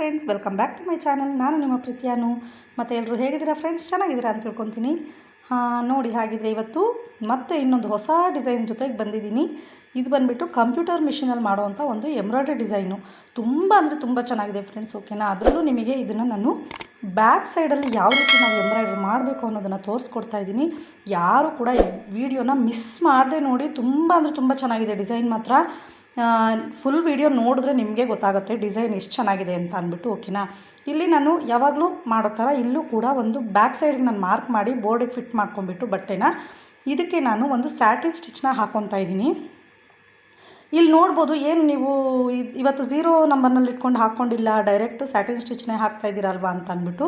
Friends welcome back to my channel ನಾನು ನಿಮ್ಮ ಪ್ರೀತಿಯಾನು ಮತ್ತು ಎಲ್ಲರೂ ಹೇಗಿದ್ದೀರಾ ಫ್ರೆಂಡ್ಸ್ ಚೆನ್ನಾಗಿದ್ದೀರಾ ಅಂತ ತಿಳ್ಕೊತೀನಿ. ಹಾಂ, ನೋಡಿ ಹಾಗಿದ್ರೆ ಇವತ್ತು ಮತ್ತೆ ಇನ್ನೊಂದು ಹೊಸ ಡಿಸೈನ್ ಜೊತೆಗೆ ಬಂದಿದ್ದೀನಿ. ಇದು ಬಂದುಬಿಟ್ಟು ಕಂಪ್ಯೂಟರ್ ಮಿಷಿನಲ್ಲಿ ಮಾಡುವಂಥ ಒಂದು ಎಂಬ್ರಾಯ್ಡ್ರಿ ಡಿಸೈನು ತುಂಬ ಅಂದರೆ ತುಂಬ ಚೆನ್ನಾಗಿದೆ ಫ್ರೆಂಡ್ಸ್ ಓಕೆನಾ ಅದರಲ್ಲೂ ನಿಮಗೆ ಇದನ್ನು ನಾನು ಬ್ಯಾಕ್ ಸೈಡಲ್ಲಿ ಯಾವ ರೀತಿ ನಾವು ಎಂಬ್ರಾಯ್ಡ್ರಿ ಮಾಡಬೇಕು ಅನ್ನೋದನ್ನು ತೋರಿಸ್ಕೊಡ್ತಾ ಇದ್ದೀನಿ. ಯಾರು ಕೂಡ ಈ ವಿಡಿಯೋನ ಮಿಸ್ ಮಾಡದೆ ನೋಡಿ, ತುಂಬ ಅಂದರೆ ತುಂಬ ಚೆನ್ನಾಗಿದೆ ಡಿಸೈನ್ ಮಾತ್ರ. ಫುಲ್ ವಿಡಿಯೋ ನೋಡಿದ್ರೆ ನಿಮಗೆ ಗೊತ್ತಾಗುತ್ತೆ ಡಿಸೈನ್ ಎಷ್ಟು ಚೆನ್ನಾಗಿದೆ ಅಂತ ಅಂದ್ಬಿಟ್ಟು ಓಕೆನಾ ಇಲ್ಲಿ ನಾನು ಯಾವಾಗಲೂ ಮಾಡೋ ಥರ ಇಲ್ಲೂ ಕೂಡ ಒಂದು ಬ್ಯಾಕ್ ಸೈಡ್ಗೆ ನಾನು ಮಾರ್ಕ್ ಮಾಡಿ ಬೋರ್ಡಿಗೆ ಫಿಟ್ ಮಾಡ್ಕೊಂಡ್ಬಿಟ್ಟು ಬಟ್ಟೆನ, ಇದಕ್ಕೆ ನಾನು ಒಂದು ಸ್ಯಾಟಿನ್ ಸ್ಟಿಚ್ನ ಹಾಕ್ಕೊತಾ ಇದ್ದೀನಿ. ಇಲ್ಲಿ ನೋಡ್ಬೋದು ಏನು ನೀವು ಇವತ್ತು ಝೀರೋ ನಂಬರ್ನಲ್ಲಿ ಇಟ್ಕೊಂಡು ಹಾಕ್ಕೊಂಡಿಲ್ಲ ಡೈರೆಕ್ಟ್ ಸ್ಯಾಟಿನ್ ಸ್ಟಿಚ್ನೇ ಹಾಕ್ತಾ ಇದ್ದೀರಲ್ವಾ ಅಂತ ಅಂದ್ಬಿಟ್ಟು,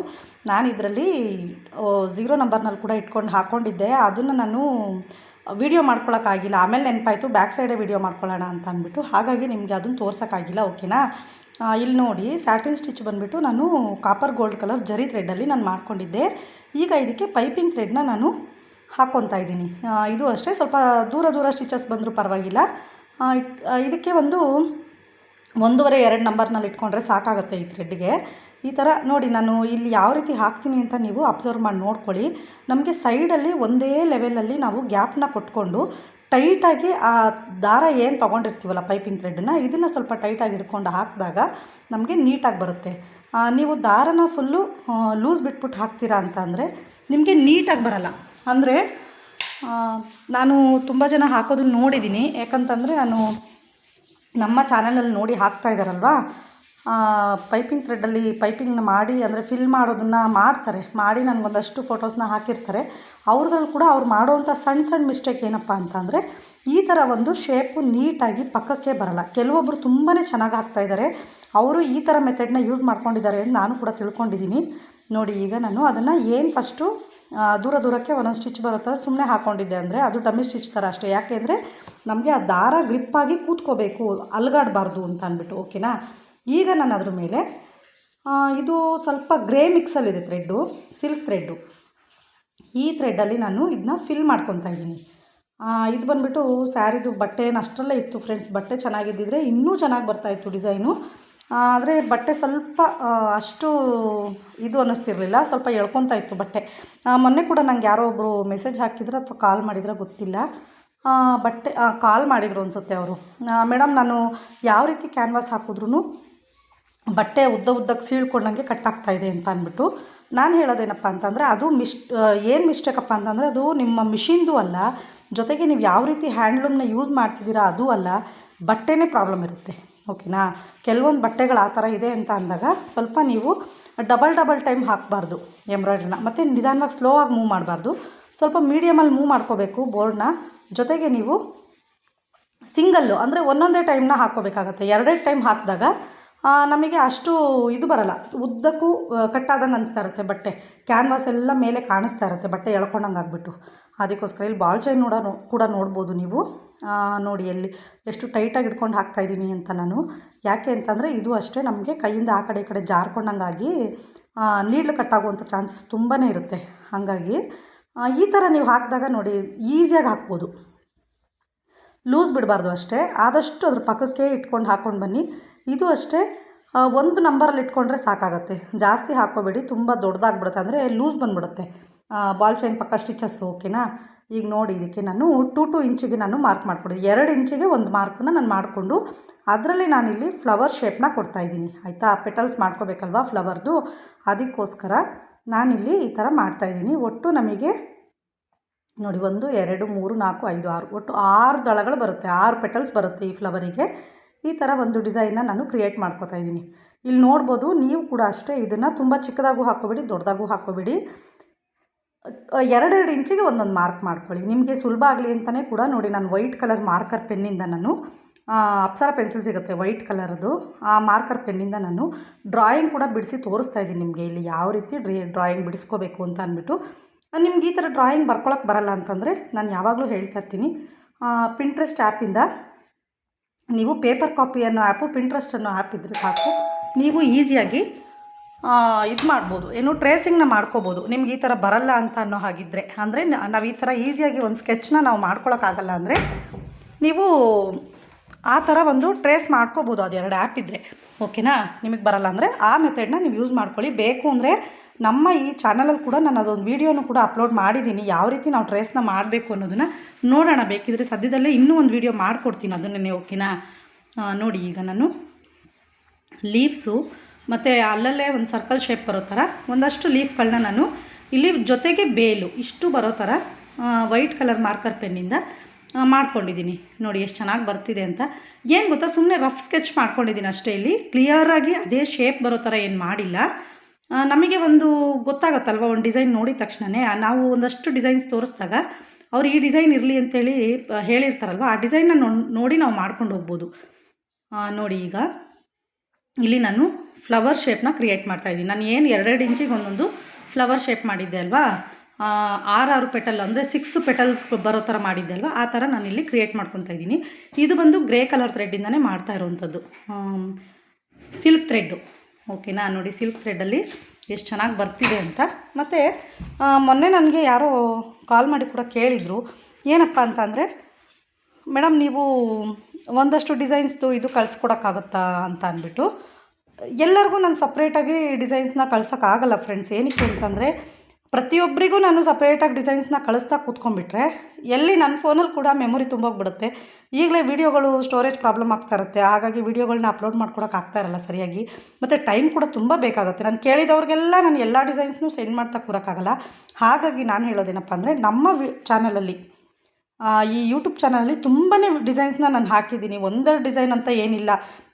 ನಾನು ಇದರಲ್ಲಿ ಝೀರೋ ನಂಬರ್ನಲ್ಲಿ ಕೂಡ ಇಟ್ಕೊಂಡು ಹಾಕ್ಕೊಂಡಿದ್ದೆ ಅದನ್ನು ನಾನು ವಿಡಿಯೋ ಮಾಡ್ಕೊಳ್ಳೋಕ್ಕಾಗಿಲ್ಲ ಆಮೇಲೆ ನೆನಪಾಯಿತು, ಬ್ಯಾಕ್ ಸೈಡೇ ವಿಡಿಯೋ ಮಾಡ್ಕೊಳ್ಳೋಣ ಅಂತ ಅಂದ್ಬಿಟ್ಟು, ಹಾಗಾಗಿ ನಿಮಗೆ ಅದನ್ನು ತೋರ್ಸೋಕ್ಕಾಗಿಲ್ಲ, ಓಕೆನಾ? ಇಲ್ಲಿ ನೋಡಿ ಸ್ಯಾಟಿನ್ ಸ್ಟಿಚ್ ಬಂದುಬಿಟ್ಟು ನಾನು ಕಾಪರ್ ಗೋಲ್ಡ್ ಕಲರ್ ಜರಿ ಥ್ರೆಡ್ಡಲ್ಲಿ ನಾನು ಮಾಡ್ಕೊಂಡಿದ್ದೆ. ಈಗ ಇದಕ್ಕೆ ಪೈಪಿಂಗ್ ಥ್ರೆಡ್ನ ನಾನು ಹಾಕ್ಕೊತಾ ಇದ್ದೀನಿ. ಇದು ಅಷ್ಟೇ, ಸ್ವಲ್ಪ ದೂರ ದೂರ ಸ್ಟಿಚಸ್ ಬಂದರೂ ಪರವಾಗಿಲ್ಲ. ಇದಕ್ಕೆ ಒಂದು ಒಂದೂವರೆ, ಎರಡು ನಂಬರ್ನಲ್ಲಿ ಇಟ್ಕೊಂಡ್ರೆ ಸಾಕಾಗುತ್ತೆ ಈ ಥ್ರೆಡ್ಗೆ ಈ ಥರ ನೋಡಿ, ನಾನು ಇಲ್ಲಿ ಯಾವ ರೀತಿ ಹಾಕ್ತೀನಿ ಅಂತ ನೀವು ಅಬ್ಸರ್ವ್ ಮಾಡಿ ನೋಡ್ಕೊಳ್ಳಿ. ನಮಗೆ ಸೈಡಲ್ಲಿ ಒಂದೇ ಲೆವೆಲಲ್ಲಿ ನಾವು ಗ್ಯಾಪ್ನ ಕೊಟ್ಕೊಂಡು ಟೈಟಾಗಿ ಆ ದಾರ ಏನು ತೊಗೊಂಡಿರ್ತೀವಲ್ಲ ಪೈಪಿಂಗ್ ಥ್ರೆಡ್ಡನ್ನು ಇದನ್ನು ಸ್ವಲ್ಪ ಟೈಟಾಗಿ ಇಟ್ಕೊಂಡು ಹಾಕಿದಾಗ ನಮಗೆ ನೀಟಾಗಿ ಬರುತ್ತೆ. ನೀವು ದಾರನ ಫುಲ್ಲು ಲೂಸ್ ಬಿಟ್ಬಿಟ್ಟು ಹಾಕ್ತೀರಾ ಅಂತ ಅಂದರೆ ನಿಮಗೆ ನೀಟಾಗಿ ಬರಲ್ಲ. ಅಂದರೆ ನಾನು ತುಂಬ ಜನ ಹಾಕೋದನ್ನ ನೋಡಿದ್ದೀನಿ ಯಾಕಂತಂದರೆ, ನಾನು ನಮ್ಮ ಚಾನಲಲ್ಲಿ ನೋಡಿ ಹಾಕ್ತಾ ಇದ್ದಾರಲ್ವಾ ಪೈಪಿಂಗ್ ಥ್ರೆಡ್ಡಲ್ಲಿ ಪೈಪಿಂಗ್ನ ಮಾಡಿ, ಅಂದರೆ ಫಿಲ್ ಮಾಡೋದನ್ನು ಮಾಡ್ತಾರೆ. ಮಾಡಿ ನನಗೊಂದಷ್ಟು ಫೋಟೋಸ್ನ ಹಾಕಿರ್ತಾರೆ. ಅವ್ರದ್ರಲ್ಲಿ ಕೂಡ ಅವ್ರು ಮಾಡೋವಂಥ ಸಣ್ಣ ಸಣ್ಣ ಮಿಸ್ಟೇಕ್ ಏನಪ್ಪ ಅಂತಂದರೆ ಈ ಥರ ಒಂದು ಶೇಪು ನೀಟಾಗಿ ಪಕ್ಕಕ್ಕೆ ಬರಲ್ಲ. ಕೆಲವೊಬ್ಬರು ತುಂಬಾ ಚೆನ್ನಾಗಿ ಹಾಕ್ತಾ ಇದ್ದಾರೆ ಅವರು ಈ ಥರ ಮೆಥಡ್ನ ಯೂಸ್ ಮಾಡ್ಕೊಂಡಿದ್ದಾರೆ ಅಂತ ನಾನು ಕೂಡ ತಿಳ್ಕೊಂಡಿದ್ದೀನಿ ನೋಡಿ, ಈಗ ನಾನು ಅದನ್ನು ಏನು ಫಸ್ಟು ದೂರ ದೂರಕ್ಕೆ ಒಂದೊಂದು ಸ್ಟಿಚ್ ಬರುತ್ತೆ ಸುಮ್ಮನೆ ಹಾಕ್ಕೊಂಡಿದ್ದೆ ಅಂದರೆ, ಅದು ಡಮ್ಮಿ ಸ್ಟಿಚ್ ಥರ ಅಷ್ಟೇ. ಯಾಕೆ ಅಂದರೆ, ನಮಗೆ ಆ ದಾರ ಗ್ರಿಪ್ಪಾಗಿ ಕೂತ್ಕೋಬೇಕು, ಅಲ್ಗಾಡಬಾರ್ದು ಅಂತ ಅಂದ್ಬಿಟ್ಟು ಓಕೆನಾ ಈಗ ನಾನು ಅದ್ರ ಮೇಲೆ ಇದು ಸ್ವಲ್ಪ ಗ್ರೇ ಮಿಕ್ಸಲ್ಲಿದೆ ಥ್ರೆಡ್ಡು ಸಿಲ್ಕ್ ಥ್ರೆಡ್ಡು ಈ ಥ್ರೆಡ್ಡಲ್ಲಿ ನಾನು ಇದನ್ನ ಫಿಲ್ ಮಾಡ್ಕೊತಾ ಇದ್ದೀನಿ. ಇದು ಬಂದುಬಿಟ್ಟು ಸ್ಯಾರಿದು ಬಟ್ಟೆ ಅಷ್ಟರಲ್ಲೇ ಇತ್ತು ಫ್ರೆಂಡ್ಸ್ ಬಟ್ಟೆ ಚೆನ್ನಾಗಿದ್ದಿದ್ರೆ ಇನ್ನೂ ಚೆನ್ನಾಗಿ ಬರ್ತಾಯಿತ್ತು ಡಿಸೈನು ಆದರೆ ಬಟ್ಟೆ ಸ್ವಲ್ಪ ಅಷ್ಟು ಇದು ಅನ್ನಿಸ್ತಿರ್ಲಿಲ್ಲ. ಸ್ವಲ್ಪ ಎಳ್ಕೊತಾ ಇತ್ತು ಬಟ್ಟೆ. ಮೊನ್ನೆ ಕೂಡ ನಂಗೆ ಯಾರೋ ಒಬ್ಬರು ಮೆಸೇಜ್ ಹಾಕಿದ್ರೆ ಅಥವಾ ಕಾಲ್ ಮಾಡಿದ್ರೆ ಗೊತ್ತಿಲ್ಲ. ಬಟ್ಟೆ ಕಾಲ್ ಮಾಡಿದರು ಅನಿಸುತ್ತೆ ಅವರು. ಮೇಡಮ್ ನಾನು ಯಾವ ರೀತಿ ಕ್ಯಾನ್ವಾಸ್ ಹಾಕಿದ್ರೂ ಬಟ್ಟೆ ಉದ್ದ ಉದ್ದಕ್ಕೆ ಸೀಳ್ಕೊಂಡಂಗೆ ಕಟ್ಟಾಗ್ತಾ ಇದೆ ಅಂತ ಅಂದ್ಬಿಟ್ಟು ನಾನು ಹೇಳೋದೇನಪ್ಪ ಅಂತಂದರೆ ಅದು ಮಿಸ್ ಏನು ಮಿಸ್ಟೇಕಪ್ಪ ಅಂತಂದರೆ ಅದು ನಿಮ್ಮ ಮಿಷಿನ್ದು ಅಲ್ಲ, ಜೊತೆಗೆ ನೀವು ಯಾವ ರೀತಿ ಹ್ಯಾಂಡ್ಲೂಮ್ನ ಯೂಸ್ ಮಾಡ್ತಿದ್ದೀರಾ ಅದು ಅಲ್ಲ, ಬಟ್ಟೆನೇ ಪ್ರಾಬ್ಲಮ್ ಇರುತ್ತೆ, ಓಕೆನಾ? ಕೆಲವೊಂದು ಬಟ್ಟೆಗಳು ಆ ಥರ ಇದೆ ಅಂತ ಅಂದಾಗ ಸ್ವಲ್ಪ ನೀವು ಡಬಲ್ ಡಬಲ್ ಟೈಮ್ ಹಾಕಬಾರ್ದು ಎಂಬ್ರಾಯ್ಡ್ರಿನ, ಮತ್ತು ನಿಧಾನವಾಗಿ ಸ್ಲೋ ಆಗಿ ಮೂವ್ ಮಾಡಬಾರ್ದು, ಸ್ವಲ್ಪ ಮೀಡಿಯಮಲ್ಲಿ ಮೂವ್ ಮಾಡ್ಕೋಬೇಕು ಬೋರ್ಡ್ನ, ಜೊತೆಗೆ ನೀವು ಸಿಂಗಲ್ಲು, ಅಂದರೆ ಒಂದೊಂದೇ ಟೈಮ್ನ ಹಾಕ್ಕೋಬೇಕಾಗತ್ತೆ, ಎರಡೆರಡು ಟೈಮ್ ಹಾಕಿದಾಗ ನಮಗೆ ಅಷ್ಟು ಇದು ಬರಲ್ಲ. ಉದ್ದಕ್ಕೂ ಕಟ್ಟಾದಂಗೆ ಅನಿಸ್ತಾ ಇರುತ್ತೆ ಬಟ್ಟೆ. ಕ್ಯಾನ್ವಾಸ್ ಎಲ್ಲ ಮೇಲೆ ಕಾಣಿಸ್ತಾ ಇರುತ್ತೆ, ಬಟ್ಟೆ ಎಳ್ಕೊಂಡಂಗೆ ಆಗಿಬಿಟ್ಟು. ಅದಕ್ಕೋಸ್ಕರ ಇಲ್ಲಿ ಬಾಲ್ ಚೈನ್ ನೋಡ ಕೂಡ ನೋಡ್ಬೋದು ನೀವು. ನೋಡಿ ಎಲ್ಲಿ ಎಷ್ಟು ಟೈಟಾಗಿ ಇಟ್ಕೊಂಡು ಹಾಕ್ತಾಯಿದ್ದೀನಿ ಅಂತ ನಾನು. ಯಾಕೆ ಅಂತಂದರೆ ಇದು ಅಷ್ಟೇ ನಮಗೆ ಕೈಯಿಂದ ಆ ಕಡೆ ಈ ಕಡೆ ಜಾರ್ಕೊಂಡಂಗಾಗಿ ನೀಡ್ಲು ಕಟ್ಟಾಗುವಂಥ ಚಾನ್ಸಸ್ ತುಂಬಾ ಇರುತ್ತೆ. ಹಾಗಾಗಿ ಈ ಥರ ನೀವು ಹಾಕಿದಾಗ ನೋಡಿ ಈಸಿಯಾಗಿ ಹಾಕ್ಬೋದು. ಲೂಸ್ ಬಿಡಬಾರ್ದು ಅಷ್ಟೇ. ಆದಷ್ಟು ಅದ್ರ ಪಕ್ಕಕ್ಕೆ ಇಟ್ಕೊಂಡು ಹಾಕ್ಕೊಂಡು ಬನ್ನಿ. ಇದು ಅಷ್ಟೇ ಒಂದು ನಂಬರಲ್ಲಿ ಇಟ್ಕೊಂಡ್ರೆ ಸಾಕಾಗುತ್ತೆ. ಜಾಸ್ತಿ ಹಾಕೋಬೇಡಿ ತುಂಬ ದೊಡ್ಡದಾಗ್ಬಿಡುತ್ತೆ ಅಂದರೆ ಲೂಸ್ ಬಂದುಬಿಡುತ್ತೆ. ಬಾಲ್ ಚೈನ್ ಪಕ್ಕ ಸ್ಟಿಚಸ್ ಓಕೆನಾ? ಈಗ ನೋಡಿ ಇದಕ್ಕೆ ನಾನು ಟು ಟು ಇಂಚಿಗೆ ನಾನು ಮಾರ್ಕ್ ಮಾಡಿಕೊಡಿ, ಎರಡು ಇಂಚಿಗೆ ಒಂದು ಮಾರ್ಕನ್ನ ನಾನು ಮಾಡಿಕೊಂಡು ಅದರಲ್ಲಿ ನಾನಿಲ್ಲಿ ಫ್ಲವರ್ ಶೇಪ್ನ ಕೊಡ್ತಾಯಿದ್ದೀನಿ ಆಯಿತಾ? ಪೆಟಲ್ಸ್ ಮಾಡ್ಕೋಬೇಕಲ್ವಾ ಫ್ಲವರ್ದು ಅದಕ್ಕೋಸ್ಕರ ನಾನಿಲ್ಲಿ ಈ ಥರ ಮಾಡ್ತಾಯಿದ್ದೀನಿ ಒಟ್ಟು ನಮಗೆ ನೋಡಿ ಒಂದು, ಎರಡು, ಮೂರು, ನಾಲ್ಕು, ಐದು, ಆರು, ಒಟ್ಟು ಆರು ದಳಗಳು ಬರುತ್ತೆ. ಆರು ಪೆಟಲ್ಸ್ ಬರುತ್ತೆ ಈ ಫ್ಲವರಿಗೆ ಈ ಥರ ಒಂದು ಡಿಸೈನ್ನ ನಾನು ಕ್ರಿಯೇಟ್ ಮಾಡ್ಕೋತಾ ಇದ್ದೀನಿ. ಇಲ್ಲಿ ನೋಡ್ಬೋದು ನೀವು ಕೂಡ ಅಷ್ಟೇ ಇದನ್ನು ತುಂಬ ಚಿಕ್ಕದಾಗೂ ಹಾಕ್ಕೋಬೇಡಿ, ದೊಡ್ಡದಾಗೂ ಹಾಕ್ಕೋಬೇಡಿ. ಎರಡೆರಡು ಇಂಚಿಗೆ ಒಂದೊಂದು ಮಾರ್ಕ್ ಮಾಡ್ಕೊಳ್ಳಿ. ನಿಮಗೆ ಸುಲಭ ಆಗಲಿ ಅಂತಲೇ ಕೂಡ ನೋಡಿ ನಾನು ವೈಟ್ ಕಲರ್ ಮಾರ್ಕರ್ ಪೆನ್ನಿಂದ ನಾನು ಅಪ್ಸರ ಪೆನ್ಸಿಲ್ ಸಿಗುತ್ತೆ ವೈಟ್ ಕಲರದು. ಆ ಮಾರ್ಕರ್ ಪೆನ್ನಿಂದ ನಾನು ಡ್ರಾಯಿಂಗ್ ಕೂಡ ಬಿಡಿಸಿ ತೋರಿಸ್ತಾ ಇದ್ದೀನಿ ನಿಮಗೆ ಇಲ್ಲಿ ಯಾವ ರೀತಿ ಡ್ರಿ, ಡ್ರಾಯಿಂಗ್ ಬಿಡಿಸ್ಕೋಬೇಕು ಅಂತ ಅಂದ್ಬಿಟ್ಟು. ನಿಮ್ಗೆ ಈ ಥರ ಡ್ರಾಯಿಂಗ್ ಬರ್ಕೊಳಕ್ಕೆ ಬರಲ್ಲ ಅಂತಂದರೆ ನಾನು ಯಾವಾಗಲೂ ಹೇಳ್ತಾ ಇರ್ತೀನಿ. ಪಿಂಟ್ರೆಸ್ಟ್ ಆ್ಯಪಿಂದ ನೀವು ಪೇಪರ್ ಕಾಪಿ ಅನ್ನೋ ಆ್ಯಪು ಪಿಂಟ್ರೆಸ್ಟ್ ಅನ್ನೋ ಆ್ಯಪ್ ಇದ್ದರೆ ಸಾಕು. ನೀವು ಈಸಿಯಾಗಿ ಇದು ಮಾಡ್ಬೋದು. ಏನು ಟ್ರೇಸಿಂಗ್ನ ಮಾಡ್ಕೋಬೋದು. ನಿಮ್ಗೆ ಈ ಥರ ಬರಲ್ಲ ಅಂತ ಅನ್ನೋ ಹಾಗಿದ್ದರೆ ಅಂದರೆ ನಾವು ಈ ಥರ ಈಸಿಯಾಗಿ ಒಂದು ಸ್ಕೆಚ್ನ ನಾವು ಮಾಡ್ಕೊಳಕ್ಕಾಗಲ್ಲ ಅಂದರೆ, ನೀವು ಆ ಥರ ಒಂದು ಟ್ರೇಸ್ ಮಾಡ್ಕೋಬೋದು ಅದು ಎರಡು ಆ್ಯಪ್ ಇದ್ದರೆ ಓಕೆನಾ ನಿಮಗೆ ಬರಲ್ಲ ಅಂದರೆ ಆ ಮೆಥಡ್ನ ನೀವು ಯೂಸ್ ಮಾಡ್ಕೊಳ್ಳಿ. ಬೇಕು ಅಂದರೆ ನಮ್ಮ ಈ ಚಾನಲಲ್ಲಿ ಕೂಡ ನಾನು ಅದೊಂದು ವೀಡಿಯೋನು ಕೂಡ ಅಪ್ಲೋಡ್ ಮಾಡಿದ್ದೀನಿ ಯಾವ ರೀತಿ ನಾವು ಟ್ರೇಸ್ನ ಮಾಡಬೇಕು ಅನ್ನೋದನ್ನು ನೋಡೋಣ. ಬೇಕಿದ್ರೆ ಸದ್ಯದಲ್ಲೇ ಇನ್ನೂ ಒಂದು ವೀಡಿಯೋ ಮಾಡಿಕೊಡ್ತೀನಿ ಅದನ್ನೇ ಓಕೆನಾ ನೋಡಿ ಈಗ ನಾನು ಲೀವ್ಸು ಮತ್ತು ಅಲ್ಲಲ್ಲೇ ಒಂದು ಸರ್ಕಲ್ ಶೇಪ್ ಬರೋ ಥರ ಒಂದಷ್ಟು ಲೀಫ್ಗಳನ್ನ ನಾನು ಇಲ್ಲಿ ಜೊತೆಗೆ ಬೇಲು, ಇಷ್ಟು ಬರೋ ಥರ ವೈಟ್ ಕಲರ್ ಮಾರ್ಕರ್ ಪೆನ್ನಿಂದ ಮಾಡ್ಕೊಂಡಿದ್ದೀನಿ ನೋಡಿ ಎಷ್ಟು ಚೆನ್ನಾಗಿ ಬರ್ತಿದೆ ಅಂತ. ಏನು ಗೊತ್ತಾ ಸುಮ್ಮನೆ ರಫ್ ಸ್ಕೆಚ್ ಮಾಡ್ಕೊಂಡಿದ್ದೀನಿ ಅಷ್ಟೇ ಇಲ್ಲಿ. ಕ್ಲಿಯರಾಗಿ ಅದೇ ಶೇಪ್ ಬರೋ ಥರ ಏನು ಮಾಡಿಲ್ಲ. ನಮಗೆ ಒಂದು ಗೊತ್ತಾಗತ್ತಲ್ವ, ಒಂದು ಡಿಸೈನ್ ನೋಡಿದ ತಕ್ಷಣವೇ ನಾವು ಒಂದಷ್ಟು ಡಿಸೈನ್ಸ್ ತೋರಿಸಿದಾಗ ಅವ್ರು ಈ ಡಿಸೈನ್ ಇರಲಿ ಅಂತೇಳಿ ಹೇಳಿರ್ತಾರಲ್ವ, ಆ ಡಿಸೈನ್ನ ನೋಡಿ ನಾವು ಮಾಡ್ಕೊಂಡು ಹೋಗ್ಬೋದು. ನೋಡಿ ಈಗ. ಇಲ್ಲಿ ನಾನು ಫ್ಲವರ್ ಶೇಪ್ನ ಕ್ರಿಯೇಟ್ ಮಾಡ್ತಾ ಇದ್ದೀನಿ ನಾನು ಏನು ಎರಡೆರಡು ಇಂಚಿಗೆ ಒಂದೊಂದು ಫ್ಲವರ್ ಶೇಪ್ ಮಾಡಿದ್ದೆ ಅಲ್ವಾ? ಆರಾರು ಪೆಟಲ್ ಅಂದರೆ ಸಿಕ್ಸ್ ಪೆಟಲ್ಸ್ ಬರೋ ಥರ ಮಾಡಿದ್ದೆ ಅಲ್ವಾ? ಆ ಥರ ನಾನು ಇಲ್ಲಿ ಕ್ರಿಯೇಟ್ ಮಾಡ್ಕೊತಾ ಇದ್ದೀನಿ. ಇದು ಬಂದು ಗ್ರೇ ಕಲರ್ ಥ್ರೆಡ್ಡಿಂದನೇ ಮಾಡ್ತಾ ಇರೋವಂಥದ್ದು. ಸಿಲ್ಕ್ ಥ್ರೆಡ್ಡು ಓಕೆನಾ ನೋಡಿ ಸಿಲ್ಕ್ ಥ್ರೆಡ್ಡಲ್ಲಿ ಎಷ್ಟು ಚೆನ್ನಾಗಿ ಬರ್ತಿದೆ ಅಂತ. ಮತ್ತು ಮೊನ್ನೆ ನನಗೆ ಯಾರೋ ಕಾಲ್ ಮಾಡಿ ಕೂಡ ಕೇಳಿದರು. ಏನಪ್ಪ ಅಂತಂದರೆ ಮೇಡಮ್ ನೀವು ಒಂದಷ್ಟು ಡಿಸೈನ್ಸ್ದು ಇದು ಕಳಿಸ್ಕೊಡೋಕ್ಕಾಗುತ್ತಾ ಅಂತ ಅಂದ್ಬಿಟ್ಟು, ಎಲ್ಲರಿಗೂ ನಾನು ಸಪ್ರೇಟಾಗಿ ಡಿಸೈನ್ಸ್ನ ಕಳ್ಸೋಕ್ಕಾಗಲ್ಲ ಫ್ರೆಂಡ್ಸ್ ಏನಕ್ಕೆ ಅಂತಂದರೆ ಪ್ರತಿಯೊಬ್ಬರಿಗೂ ನಾನು ಸಪ್ರೇಟಾಗಿ ಡಿಸೈನ್ಸ್ನ ಕಳಿಸ್ತಾ ಕೂತ್ಕೊಂಡ್ಬಿಟ್ರೆ, ಎಲ್ಲಿ ನನ್ನ ಫೋನಲ್ಲಿ ಕೂಡ ಮೆಮೊರಿ ತುಂಬೋಗ್ಬಿಡುತ್ತೆ. ಈಗಲೇ ವೀಡಿಯೋಗಳು ಸ್ಟೋರೇಜ್ ಪ್ರಾಬ್ಲಮ್ ಆಗ್ತಾ ಇರುತ್ತೆ. ಹಾಗಾಗಿ ವೀಡಿಯೋಗಳನ್ನ ಅಪ್ಲೋಡ್ ಮಾಡ್ಕೊಡೋಕೆ ಆಗ್ತಾ ಇರಲ್ಲ ಸರಿಯಾಗಿ. ಮತ್ತು ಟೈಮ್ ಕೂಡ ತುಂಬ ಬೇಕಾಗುತ್ತೆ. ನಾನು ಕೇಳಿದವ್ರಿಗೆಲ್ಲ ನಾನು ಎಲ್ಲ ಡಿಸೈನ್ಸ್ನೂ ಸೆಂಡ್ ಮಾಡ್ತಾ ಕೂರೋಕ್ಕಾಗಲ್ಲ. ಹಾಗಾಗಿ ನಾನು ಹೇಳೋದೇನಪ್ಪ ಅಂದರೆ, ನಮ್ಮ ವಿ ಚಾನಲಲ್ಲಿ ಈ ಯೂಟ್ಯೂಬ್ ಚಾನಲಲ್ಲಿ ತುಂಬಾ ಡಿಸೈನ್ಸ್ನ ನಾನು ಹಾಕಿದ್ದೀನಿ. ಒಂದೆರಡು ಡಿಸೈನ್ ಅಂತ ಏನಿಲ್ಲ.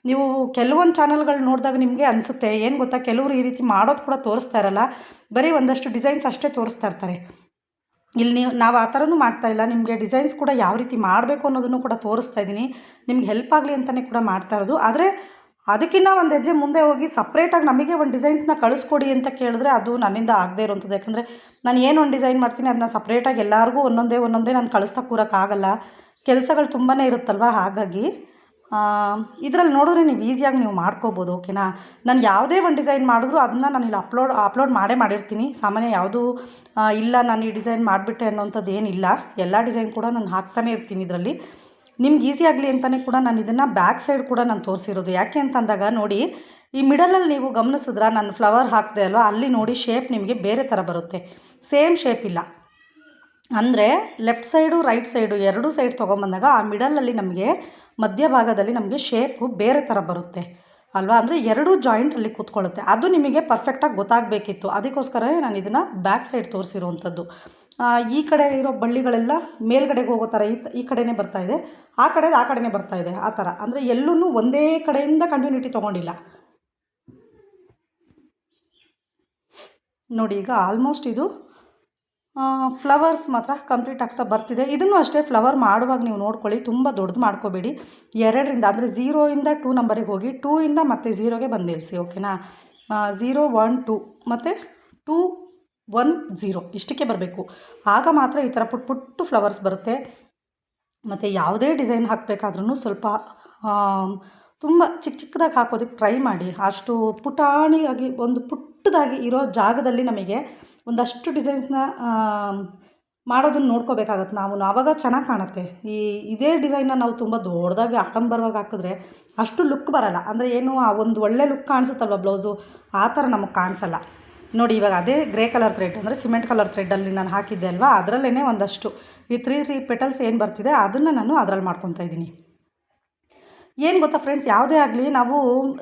ನೀವು ಕೆಲವೊಂದು ಚಾನಲ್ಗಳು ನೋಡಿದಾಗ ನಿಮಗೆ ಅನಿಸುತ್ತೆ. ಏನು ಗೊತ್ತಾ? ಕೆಲವರು ಈ ರೀತಿ ಮಾಡೋದು ಕೂಡ ತೋರಿಸ್ತಾ ಇರಲ್ಲ. ಬರೀ ಒಂದಷ್ಟು ಡಿಸೈನ್ಸ್ ಅಷ್ಟೇ ತೋರಿಸ್ತಾ ಇರ್ತಾರೆ. ಇಲ್ಲಿ ನೀವು, ನಾವು ಆ ಥರನೂ ಮಾಡ್ತಾ ಇಲ್ಲ. ನಿಮಗೆ ಡಿಸೈನ್ಸ್ ಕೂಡ ಯಾವ ರೀತಿ ಮಾಡಬೇಕು ಅನ್ನೋದನ್ನು ಕೂಡ ತೋರಿಸ್ತಾ ಇದ್ದೀನಿ. ನಿಮ್ಗೆ ಹೆಲ್ಪ್ ಆಗಲಿ ಅಂತಲೇ ಕೂಡ ಮಾಡ್ತಾ ಇರೋದು. ಆದರೆ ಅದಕ್ಕಿಂತ ಒಂದು ಹೆಜ್ಜೆ ಮುಂದೆ ಹೋಗಿ ಸಪ್ರೇಟಾಗಿ ನಮಗೆ ಒಂದು ಡಿಸೈನ್ಸ್ನ ಕಳಿಸ್ಕೊಡಿ ಅಂತ ಕೇಳಿದ್ರೆ ಅದು ನನ್ನಿಂದ ಆಗದೇ ಇರೋಂಥದ್ದು ಯಾಕಂದರೆ ನಾನು ಏನು ಒಂದು ಡಿಸೈನ್ ಮಾಡ್ತೀನಿ ಅದನ್ನ ಸಪ್ರೇಟಾಗಿ ಎಲ್ಲರಿಗೂ ಒಂದೊಂದೇ ಒಂದೊಂದೇ ನಾನು ಕಳಿಸ್ತಾ ಕೂರೋಕ್ಕಾಗಲ್ಲ ಕೆಲಸಗಳು ತುಂಬಾ ಇರುತ್ತಲ್ವ? ಹಾಗಾಗಿ ಇದರಲ್ಲಿ ನೋಡಿದ್ರೆ ನೀವು ಈಸಿಯಾಗಿ ನೀವು ಮಾಡ್ಕೋಬೋದು ಓಕೆನಾ ನಾನು ಯಾವುದೇ ಒಂದು ಡಿಸೈನ್ ಮಾಡಿದ್ರು ಅದನ್ನ ನಾನು ಇಲ್ಲಿ ಅಪ್ಲೋಡ್ ಅಪ್ಲೋಡ್ ಮಾಡೇ ಮಾಡಿರ್ತೀನಿ. ಸಾಮಾನ್ಯ ಯಾವುದೂ ಇಲ್ಲ ನಾನು ಈ ಡಿಸೈನ್ ಮಾಡಿಬಿಟ್ಟೆ ಅನ್ನೋಂಥದ್ದು ಏನಿಲ್ಲ. ಎಲ್ಲ ಡಿಸೈನ್ ಕೂಡ ನಾನು ಹಾಕ್ತಾನೇ ಇರ್ತೀನಿ ಇದರಲ್ಲಿ. ನಿಮ್ಗೆ ಈಸಿ ಆಗಲಿ ಅಂತಲೇ ಕೂಡ ನಾನು ಇದನ್ನು ಬ್ಯಾಕ್ ಸೈಡ್ ಕೂಡ ನಾನು ತೋರಿಸಿರೋದು. ಯಾಕೆ ಅಂತಂದಾಗ ನೋಡಿ, ಈ ಮಿಡಲಲ್ಲಿ ನೀವು ಗಮನಿಸಿದ್ರೆ ನಾನು ಫ್ಲವರ್ ಹಾಕಿದೆ ಅಲ್ವಾ, ಅಲ್ಲಿ ನೋಡಿ ಶೇಪ್ ನಿಮಗೆ ಬೇರೆ ಥರ ಬರುತ್ತೆ. ಸೇಮ್ ಶೇಪ್ ಇಲ್ಲ. ಅಂದರೆ ಲೆಫ್ಟ್ ಸೈಡು ರೈಟ್ ಸೈಡು ಎರಡೂ ಸೈಡ್ ತೊಗೊಂಬಂದಾಗ ಆ ಮಿಡಲಲ್ಲಿ ನಮಗೆ ಮಧ್ಯಭಾಗದಲ್ಲಿ ನಮಗೆ ಶೇಪು ಬೇರೆ ಥರ ಬರುತ್ತೆ. ಅಲ್ವಾ? ಅಂದರೆ ಎರಡೂ ಜಾಯಿಂಟಲ್ಲಿ ಕೂತ್ಕೊಳ್ಳುತ್ತೆ. ಅದು ನಿಮಗೆ ಪರ್ಫೆಕ್ಟಾಗಿ ಗೊತ್ತಾಗಬೇಕಿತ್ತು. ಅದಕ್ಕೋಸ್ಕರವೇ ನಾನು ಇದನ್ನು ಬ್ಯಾಕ್ ಸೈಡ್ ತೋರಿಸಿರುವಂಥದ್ದು ಈ ಕಡೆ ಇರೋ ಬಳ್ಳಿಗಳೆಲ್ಲ ಮೇಲ್ಗಡೆಗೆ ಹೋಗೋ ಥರ ಈ ಈ ಬರ್ತಾ ಇದೆ. ಆ ಕಡೆದು ಆ ಕಡೆನೇ ಇದೆ, ಆ ಥರ ಅಂದರೆ ಎಲ್ಲೂ ಒಂದೇ ಕಡೆಯಿಂದ ಕಂಟಿನ್ಯೂಟಿ ತೊಗೊಂಡಿಲ್ಲ. ನೋಡಿ, ಈಗ ಆಲ್ಮೋಸ್ಟ್ ಇದು ಫ್ಲವರ್ಸ್ ಮಾತ್ರ ಕಂಪ್ಲೀಟ್ ಆಗ್ತಾ ಬರ್ತಿದೆ. ಇದನ್ನು ಅಷ್ಟೇ ಫ್ಲವರ್ ಮಾಡುವಾಗ ನೀವು ನೋಡ್ಕೊಳ್ಳಿ, ತುಂಬ ದೊಡ್ಡದು ಮಾಡ್ಕೋಬೇಡಿ. ಎರಡರಿಂದ, ಅಂದರೆ ಝೀರೋಯಿಂದ ಟೂ ನಂಬರಿಗೆ ಹೋಗಿ ಟೂ ಇಂದ ಮತ್ತೆ ಝೀರೋಗೆ ಬಂದು ನಿಲ್ಲಿಸಿ ಓಕೆನಾ ಝೀರೋ ಒನ್ ಟೂ ಮತ್ತು ಟೂ ಒನ್ ಝೀರೋ ಇಷ್ಟಕ್ಕೆ ಬರಬೇಕು. ಆಗ ಮಾತ್ರ ಈ ಥರ ಪುಟ್ ಪುಟ್ಟು ಫ್ಲವರ್ಸ್ ಬರುತ್ತೆ. ಮತ್ತು ಯಾವುದೇ ಡಿಸೈನ್ ಹಾಕಬೇಕಾದ್ರೂ ಸ್ವಲ್ಪ ತುಂಬ ಚಿಕ್ಕ ಚಿಕ್ಕದಾಗಿ ಹಾಕೋದಕ್ಕೆ ಟ್ರೈ ಮಾಡಿ. ಅಷ್ಟು ಪುಟಾಣಿಯಾಗಿ, ಒಂದು ಪುಟ್ಟದಾಗಿ ಇರೋ ಜಾಗದಲ್ಲಿ ನಮಗೆ ಒಂದಷ್ಟು ಡಿಸೈನ್ಸ್ನ ಮಾಡೋದನ್ನು ನೋಡ್ಕೋಬೇಕಾಗತ್ತೆ. ನಾವು ಆವಾಗ ಚೆನ್ನಾಗಿ ಕಾಣುತ್ತೆ. ಈ, ಇದೇ ಡಿಸೈನ್ನ ನಾವು ತುಂಬ ದೊಡ್ಡದಾಗಿ ಆಡಂಬರವಾಗಿ ಹಾಕಿದ್ರೆ ಅಷ್ಟು ಲುಕ್ ಬರಲ್ಲ. ಅಂದರೆ ಏನು, ಆ ಒಂದು ಒಳ್ಳೆ ಲುಕ್ ಕಾಣಿಸುತ್ತಲ್ವ ಬ್ಲೌಸು? ಆ ಥರ ನಮಗೆ ಕಾಣಿಸಲ್ಲ. ನೋಡಿ, ಇವಾಗ ಅದೇ ಗ್ರೇ ಕಲರ್ ಥ್ರೆಡ್ ಅಂದರೆ ಸಿಮೆಂಟ್ ಕಲರ್ ಥ್ರೆಡ್ಡಲ್ಲಿ ನಾನು ಹಾಕಿದ್ದೆ ಅಲ್ವಾ? ಅದರಲ್ಲೇ ಒಂದಷ್ಟು. ಈ ತ್ರೀ ತ್ರೀ ಪೆಟಲ್ಸ್ ಏನು ಬರ್ತಿದೆ ಅದನ್ನು ನಾನು ಅದರಲ್ಲಿ ಮಾಡ್ಕೊತಾ ಇದ್ದೀನಿ. ಏನು ಗೊತ್ತಾ ಫ್ರೆಂಡ್ಸ್ ಯಾವುದೇ ಆಗಲಿ ನಾವು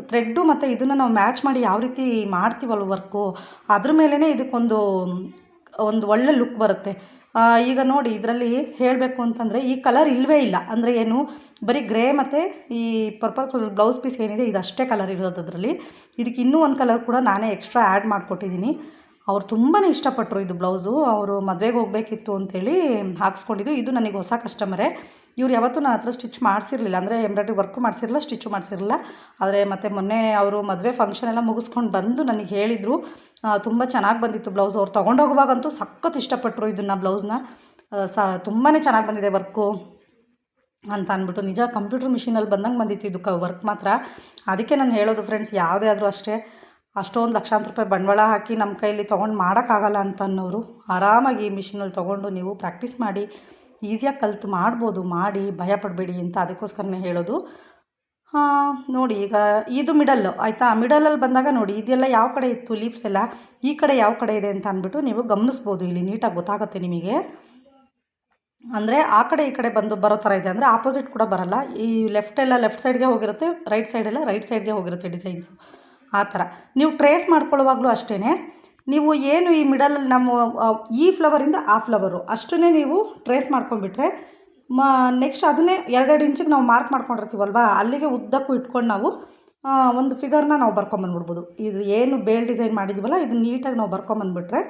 ಥ್ರೆಡ್ಡು ಮತ್ತು ಇದನ್ನು ನಾವು ಮ್ಯಾಚ್ ಮಾಡಿ ಯಾವ ರೀತಿ ಮಾಡ್ತೀವಲ್ವ ವರ್ಕು ಅದ್ರ ಮೇಲೇ ಇದಕ್ಕೊಂದು, ಒಂದು ಒಳ್ಳೆ ಲುಕ್ ಬರುತ್ತೆ. ಈಗ ನೋಡಿ, ಇದರಲ್ಲಿ ಹೇಳಬೇಕು ಅಂತಂದರೆ ಈ ಕಲರ್ ಇಲ್ಲವೇ ಇಲ್ಲ. ಅಂದರೆ ಏನು, ಬರೀ ಗ್ರೇ ಮತ್ತು ಈ ಪರ್ಪಲ್ ಕಲರ್ ಬ್ಲೌಸ್ ಪೀಸ್ ಏನಿದೆ, ಇದಷ್ಟೇ ಕಲರ್ ಇರೋದು ಅದರಲ್ಲಿ. ಇದಕ್ಕೆ ಇನ್ನೂ ಒಂದು ಕಲರ್ ಕೂಡ ನಾನೇ ಎಕ್ಸ್ಟ್ರಾ ಆ್ಯಡ್ ಮಾಡಿಕೊಟ್ಟಿದ್ದೀನಿ. ಅವ್ರು ತುಂಬಾ ಇಷ್ಟಪಟ್ಟರು ಇದು ಬ್ಲೌಸು ಅವರು ಮದುವೆಗೆ ಹೋಗಬೇಕಿತ್ತು ಅಂಥೇಳಿ ಹಾಕ್ಸ್ಕೊಂಡಿದ್ದು. ಇದು ನನಗೆ ಹೊಸ ಕಸ್ಟಮರೇ ಇವ್ರು ಯಾವತ್ತೂ ನಾನು ಹತ್ರ ಸ್ಟಿಚ್ ಮಾಡಿಸಿರ್ಲಿಲ್ಲ. ಅಂದರೆ ಎಂಬ್ರಾಯ್ಡ್ರಿ ವರ್ಕ್ ಮಾಡಿಸಿರಲಿಲ್ಲ ಸ್ಟಿಚ್ ಮಾಡಿಸಿರಲಿಲ್ಲ. ಆದರೆ ಮತ್ತು ಮೊನ್ನೆ ಅವರು ಮದುವೆ ಫಂಕ್ಷನ್ ಎಲ್ಲ ಮುಗಿಸ್ಕೊಂಡು ಬಂದು ನನಗೆ ಹೇಳಿದರು. ತುಂಬ ಚೆನ್ನಾಗಿ ಬಂದಿತ್ತು ಬ್ಲೌಸ್ ಅವ್ರು ತೊಗೊಂಡೋಗುವಾಗಂತೂ ಸಖತ್ ಇಷ್ಟಪಟ್ಟರು ಇದನ್ನು ಬ್ಲೌಸ್ನ ಸ ತುಂಬಾ ಚೆನ್ನಾಗಿ ಬಂದಿದೆ ವರ್ಕು ಅಂತ ಅಂದ್ಬಿಟ್ಟು ನಿಜ ಕಂಪ್ಯೂಟರ್ ಮಿಷಿನಲ್ಲಿ ಬಂದಂಗೆ ಬಂದಿತ್ತು ಇದು ವರ್ಕ್ ಮಾತ್ರ. ಅದಕ್ಕೆ ನಾನು ಹೇಳೋದು ಫ್ರೆಂಡ್ಸ್ ಯಾವುದೇ ಆದರೂ ಅಷ್ಟೇ. ಅಷ್ಟೊಂದು ಲಕ್ಷಾಂತರ ರೂಪಾಯಿ ಬಂಡವಾಳ ಹಾಕಿ ನಮ್ಮ ಕೈಯಲ್ಲಿ ತೊಗೊಂಡು ಮಾಡೋಕ್ಕಾಗಲ್ಲ ಅಂತ ಅನ್ನೋರು ಆರಾಮಾಗಿ ಈ ಮಿಷಿನಲ್ಲಿ ತೊಗೊಂಡು ನೀವು ಪ್ರಾಕ್ಟೀಸ್ ಮಾಡಿ. ಈಸಿಯಾಗಿ ಕಲಿತು ಮಾಡ್ಬೋದು, ಮಾಡಿ ಭಯ ಪಡಬೇಡಿ ಅಂತ ಅದಕ್ಕೋಸ್ಕರನೇ ಹೇಳೋದು. ನೋಡಿ ಈಗ ಇದು ಮಿಡಲ್ಲು ಆಯಿತಾ? ಮಿಡಲಲ್ಲಿ ಬಂದಾಗ ನೋಡಿ ಇದೆಲ್ಲ ಯಾವ ಕಡೆ ಇತ್ತು ಲೀಪ್ಸ್ ಎಲ್ಲ? ಈ ಕಡೆ ಯಾವ ಕಡೆ ಇದೆ ಅಂತ ಅಂದ್ಬಿಟ್ಟು ನೀವು ಗಮನಿಸ್ಬೋದು ಇಲ್ಲಿ ನೀಟಾಗಿ ಗೊತ್ತಾಗುತ್ತೆ ನಿಮಗೆ. ಅಂದರೆ ಆ ಕಡೆ ಈ ಕಡೆ ಬಂದು ಬರೋ ಥರ ಇದೆ. ಅಂದರೆ ಆಪೋಸಿಟ್ ಕೂಡ ಬರಲ್ಲ. ಈ ಲೆಫ್ಟ್ ಎಲ್ಲ ಲೆಫ್ಟ್ ಸೈಡ್ಗೆ ಹೋಗಿರುತ್ತೆ ರೈಟ್ ಸೈಡೆಲ್ಲ ರೈಟ್ ಸೈಡ್ಗೆ ಹೋಗಿರುತ್ತೆ ಡಿಸೈನ್ಸು ಆ ಥರ. ನೀವು ಟ್ರೇಸ್ ಮಾಡ್ಕೊಳ್ಳುವಾಗಲೂ ಅಷ್ಟೇ ನೀವು ಏನು ಈ ಮಿಡಲಲ್ಲಿ ನಮ್ಮ ಈ ಫ್ಲವರಿಂದ ಆ ಫ್ಲವರು ಅಷ್ಟನ್ನೇ ನೀವು ಟ್ರೇಸ್ ಮಾಡ್ಕೊಂಡ್ಬಿಟ್ರೆ, ಮ ನೆಕ್ಸ್ಟ್ ಅದನ್ನೇ ಎರಡೆರಡು ಇಂಚಿಗೆ ನಾವು ಮಾರ್ಕ್ ಮಾಡ್ಕೊಂಡಿರ್ತೀವಲ್ವಾ, ಅಲ್ಲಿಗೆ ಉದ್ದಕ್ಕೂ ಇಟ್ಕೊಂಡು ನಾವು ಒಂದು ಫಿಗರ್ನ ನಾವು ಬರ್ಕೊಂಬಂದ್ಬಿಡ್ಬೋದು. ಇದು ಏನು ಬೇಲ್ ಡಿಸೈನ್ ಮಾಡಿದ್ದೀವಲ್ಲ ಇದು ನೀಟಾಗಿ ನಾವು ಬರ್ಕೊಂಬಂದ್ಬಿಟ್ರೆ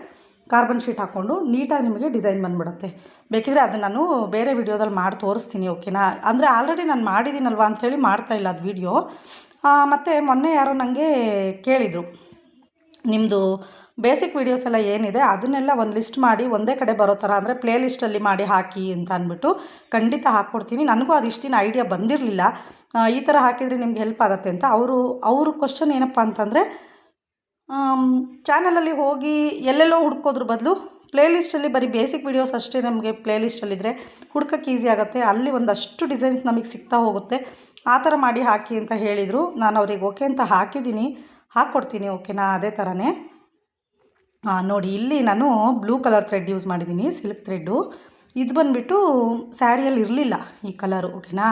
ಕಾರ್ಬನ್ ಶೀಟ್ ಹಾಕ್ಕೊಂಡು ನೀಟಾಗಿ ನಿಮಗೆ ಡಿಸೈನ್ ಬಂದುಬಿಡುತ್ತೆ. ಬೇಕಿದ್ರೆ ಅದು ನಾನು ಬೇರೆ ವಿಡಿಯೋದಲ್ಲಿ ಮಾಡಿ ತೋರಿಸ್ತೀನಿ ಓಕೆನಾ ಅಂದರೆ ಆಲ್ರೆಡಿ ನಾನು ಮಾಡಿದ್ದೀನಲ್ವಾ ಅಂಥೇಳಿ ಮಾಡ್ತಾಯಿಲ್ಲ ಅದು ವಿಡಿಯೋ ಮತ್ತು ಮೊನ್ನೆ ಯಾರೋ ನನಗೆ ಕೇಳಿದರು. ನಿಮ್ಮದು ಬೇಸಿಕ್ ವೀಡಿಯೋಸ್ ಎಲ್ಲ ಏನಿದೆ, ಅದನ್ನೆಲ್ಲ ಒಂದು ಲಿಸ್ಟ್ ಮಾಡಿ, ಒಂದೇ ಕಡೆ ಬರೋ ಥರ ಅಂದರೆ ಪ್ಲೇ ಲಿಸ್ಟಲ್ಲಿ ಮಾಡಿ ಹಾಕಿ ಅಂತ ಅಂದ್ಬಿಟ್ಟು ಖಂಡಿತ ಹಾಕ್ಕೊಡ್ತೀನಿ. ನನಗೂ ಅದಿಷ್ಟಿನ ಐಡಿಯಾ ಬಂದಿರಲಿಲ್ಲ. ಈ ಥರ ಹಾಕಿದರೆ ನಿಮ್ಗೆ ಹೆಲ್ಪ್ ಆಗುತ್ತೆ ಅಂತ. ಅವರು ಅವರು ಕ್ವಶನ್ ಏನಪ್ಪ ಅಂತಂದರೆ ಚಾನಲಲ್ಲಿ ಹೋಗಿ ಎಲ್ಲೆಲ್ಲೋ ಹುಡ್ಕೋದ್ರ ಬದಲು ಪ್ಲೇ ಲಿಸ್ಟಲ್ಲಿ ಬರೀ ಬೇಸಿಕ್ ವೀಡಿಯೋಸ್ ಅಷ್ಟೇ ನಮಗೆ ಪ್ಲೇ ಲಿಸ್ಟಲ್ಲಿದ್ದರೆ ಹುಡ್ಕಕ್ಕೆ ಈಸಿ ಆಗುತ್ತೆ. ಅಲ್ಲಿ ಒಂದಷ್ಟು ಡಿಸೈನ್ಸ್ ನಮಗೆ ಸಿಗ್ತಾ ಹೋಗುತ್ತೆ. ಆ ಥರ ಮಾಡಿ ಹಾಕಿ ಅಂತ ಹೇಳಿದರು. ನಾನು ಅವ್ರಿಗೆ ಓಕೆ ಅಂತ ಹಾಕಿದ್ದೀನಿ. ಹಾಕ್ಕೊಡ್ತೀನಿ, ಓಕೆನಾ? ಅದೇ ಥರನೇ ನೋಡಿ, ಇಲ್ಲಿ ನಾನು ಬ್ಲೂ ಕಲರ್ ಥ್ರೆಡ್ ಯೂಸ್ ಮಾಡಿದ್ದೀನಿ, ಸಿಲ್ಕ್ ಥ್ರೆಡ್ಡು. ಇದು ಬಂದುಬಿಟ್ಟು ಸ್ಯಾರಿಯಲ್ಲಿ ಇರಲಿಲ್ಲ ಈ ಕಲರು, ಓಕೆನಾ?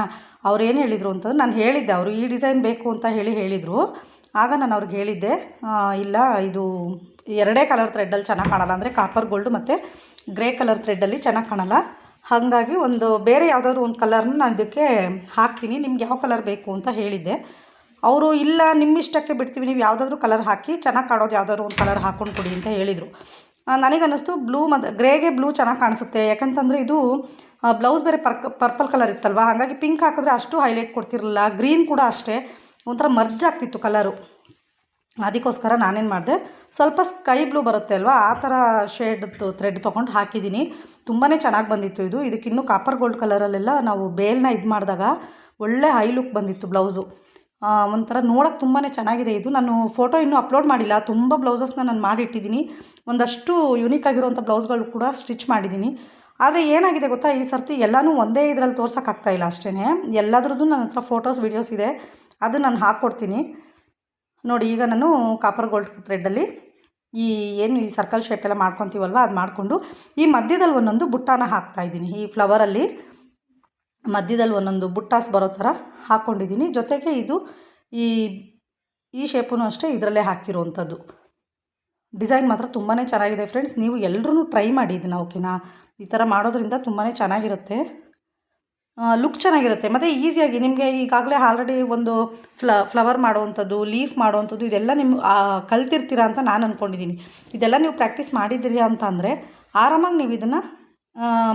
ಅವ್ರು ಏನು ಹೇಳಿದರು ಅಂತಂದ್ರೆ ನಾನು ಹೇಳಿದ್ದೆ, ಅವರು ಈ ಡಿಸೈನ್ ಬೇಕು ಅಂತ ಹೇಳಿ ಹೇಳಿದರು. ಆಗ ನಾನು ಅವ್ರಿಗೆ ಹೇಳಿದ್ದೆ ಇಲ್ಲ, ಇದು ಎರಡೇ ಕಲರ್ ಥ್ರೆಡ್ಡಲ್ಲಿ ಚೆನ್ನಾಗಿ ಕಾಣಲ್ಲ, ಅಂದರೆ ಕಾಪರ್ ಗೋಲ್ಡ್ ಮತ್ತು ಗ್ರೇ ಕಲರ್ ಥ್ರೆಡ್ಡಲ್ಲಿ ಚೆನ್ನಾಗಿ ಕಾಣಲ್ಲ. ಹಾಗಾಗಿ ಒಂದು ಬೇರೆ ಯಾವುದಾದ್ರು ಒಂದು ಕಲರ್ನ ನಾನು ಇದಕ್ಕೆ ಹಾಕ್ತೀನಿ, ನಿಮ್ಗೆ ಯಾವ ಕಲರ್ ಬೇಕು ಅಂತ ಹೇಳಿದ್ದೆ. ಅವರು, ಇಲ್ಲ ನಿಮ್ಮ ಇಷ್ಟಕ್ಕೆ ಬಿಡ್ತೀವಿ, ನೀವು ಯಾವುದಾದ್ರೂ ಕಲರ್ ಹಾಕಿ, ಚೆನ್ನಾಗಿ ಕಾಣೋದು ಯಾವುದಾದ್ರು ಒಂದು ಕಲರ್ ಹಾಕ್ಕೊಂಡು ಕೊಡಿ ಅಂತ ಹೇಳಿದರು. ನನಗನ್ನಿಸ್ತು, ಬ್ಲೂ ಮತ್ತು ಗ್ರೇಗೆ ಬ್ಲೂ ಚೆನ್ನಾಗಿ ಕಾಣಿಸುತ್ತೆ. ಯಾಕಂತಂದರೆ ಇದು ಬ್ಲೌಸ್ ಬೇರೆ ಪರ್ಕ್ ಪರ್ಪಲ್ ಕಲರ್ ಇತ್ತಲ್ವ? ಹಾಗಾಗಿ ಪಿಂಕ್ ಹಾಕಿದ್ರೆ ಅಷ್ಟು ಹೈಲೈಟ್ ಕೊಡ್ತಿರಲಿಲ್ಲ. ಗ್ರೀನ್ ಕೂಡ ಅಷ್ಟೇ. ಒಂಥರ ಮರ್ಜ್ ಆಗ್ತಿತ್ತು ಕಲರು ಅದಕ್ಕೋಸ್ಕರ ನಾನೇನು ಮಾಡಿದೆ, ಸ್ವಲ್ಪ ಸ್ಕೈ ಬ್ಲೂ ಬರುತ್ತೆ ಅಲ್ವಾ? ಆ ಥರ ಶೇಡ್ದು ಥ್ರೆಡ್ ತೊಗೊಂಡು ಹಾಕಿದ್ದೀನಿ. ತುಂಬಾ ಚೆನ್ನಾಗಿ ಬಂದಿತ್ತು ಇದು. ಇದಕ್ಕಿನ್ನೂ ಕಾಪರ್ ಗೋಲ್ಡ್ ಕಲರಲ್ಲೆಲ್ಲ ನಾವು ಬೇಲ್ನ ಇದು ಮಾಡಿದಾಗ ಒಳ್ಳೆ ಹೈ ಲುಕ್ ಬಂದಿತ್ತು ಬ್ಲೌಸು ಒಂಥರ ನೋಡೋಕ್ಕೆ ತುಂಬಾ ಚೆನ್ನಾಗಿದೆ. ಇದು ನಾನು ಫೋಟೋ ಇನ್ನೂ ಅಪ್ಲೋಡ್ ಮಾಡಿಲ್ಲ. ತುಂಬ ಬ್ಲೌಸಸ್ನ ನಾನು ಮಾಡಿಟ್ಟಿದ್ದೀನಿ. ಒಂದಷ್ಟು ಯುನೀಕ್ ಆಗಿರುವಂಥ ಬ್ಲೌಸ್ಗಳು ಕೂಡ ಸ್ಟಿಚ್ ಮಾಡಿದ್ದೀನಿ. ಆದರೆ ಏನಾಗಿದೆ ಗೊತ್ತಾ? ಈ ಸರ್ತಿ ಎಲ್ಲನೂ ಒಂದೇ ಇದರಲ್ಲಿ ತೋರ್ಸೋಕ್ಕಾಗ್ತಾ ಇಲ್ಲ ಅಷ್ಟೇ ಎಲ್ಲದ್ರದ್ದು ನನ್ನ ಹತ್ರ ಫೋಟೋಸ್ ವೀಡಿಯೋಸ್ ಇದೆ. ಅದು ನಾನು ಹಾಕ್ಕೊಡ್ತೀನಿ ನೋಡಿ, ಈಗ ನಾನು ಕಾಪರ್ ಗೋಲ್ಡ್ ಥ್ರೆಡ್ಡಲ್ಲಿ ಈ ಏನು ಈ ಸರ್ಕಲ್ ಶೇಪ್ ಎಲ್ಲ ಮಾಡ್ಕೊತೀವಲ್ವ? ಅದು ಮಾಡಿಕೊಂಡು ಈ ಮಧ್ಯದಲ್ಲಿ ಒಂದೊಂದು ಬುಟ್ಟಾನ ಹಾಕ್ತಾಯಿದ್ದೀನಿ ಈ ಫ್ಲವರಲ್ಲಿ ಮಧ್ಯದಲ್ಲಿ ಒಂದೊಂದು ಬುಟ್ಟಾಸ್ ಬರೋ ಥರ ಹಾಕ್ಕೊಂಡಿದ್ದೀನಿ. ಜೊತೆಗೆ ಇದು ಈ ಈ ಶೇಪೂ ಅಷ್ಟೇ ಇದರಲ್ಲೇ ಹಾಕಿರುವಂಥದ್ದು ಡಿಸೈನ್ ಮಾತ್ರ ತುಂಬಾ ಚೆನ್ನಾಗಿದೆ ಫ್ರೆಂಡ್ಸ್. ನೀವು ಎಲ್ಲರೂ ಟ್ರೈ ಮಾಡಿ ಇದನ್ನ, ಓಕೆನಾ? ಈ ಥರ ಮಾಡೋದ್ರಿಂದ ತುಂಬಾ ಚೆನ್ನಾಗಿರುತ್ತೆ. ಲುಕ್ ಚೆನ್ನಾಗಿರುತ್ತೆ. ಮತ್ತು ಈಸಿಯಾಗಿ ನಿಮಗೆ ಈಗಾಗಲೇ ಆಲ್ರೆಡಿ ಒಂದು ಫ್ಲ, ಫ್ಲವರ್ ಮಾಡುವಂಥದ್ದು, ಲೀಫ್ ಮಾಡುವಂಥದ್ದು, ಇದೆಲ್ಲ ನಿಮ್ಮ ಕಲ್ತಿರ್ತೀರ ಅಂತ ನಾನು ಅಂದ್ಕೊಂಡಿದ್ದೀನಿ ಇದೆಲ್ಲ ನೀವು ಪ್ರಾಕ್ಟೀಸ್ ಮಾಡಿದ್ದೀರಿ ಅಂತ ಅಂದರೆ ಆರಾಮಾಗಿ ನೀವು ಇದನ್ನು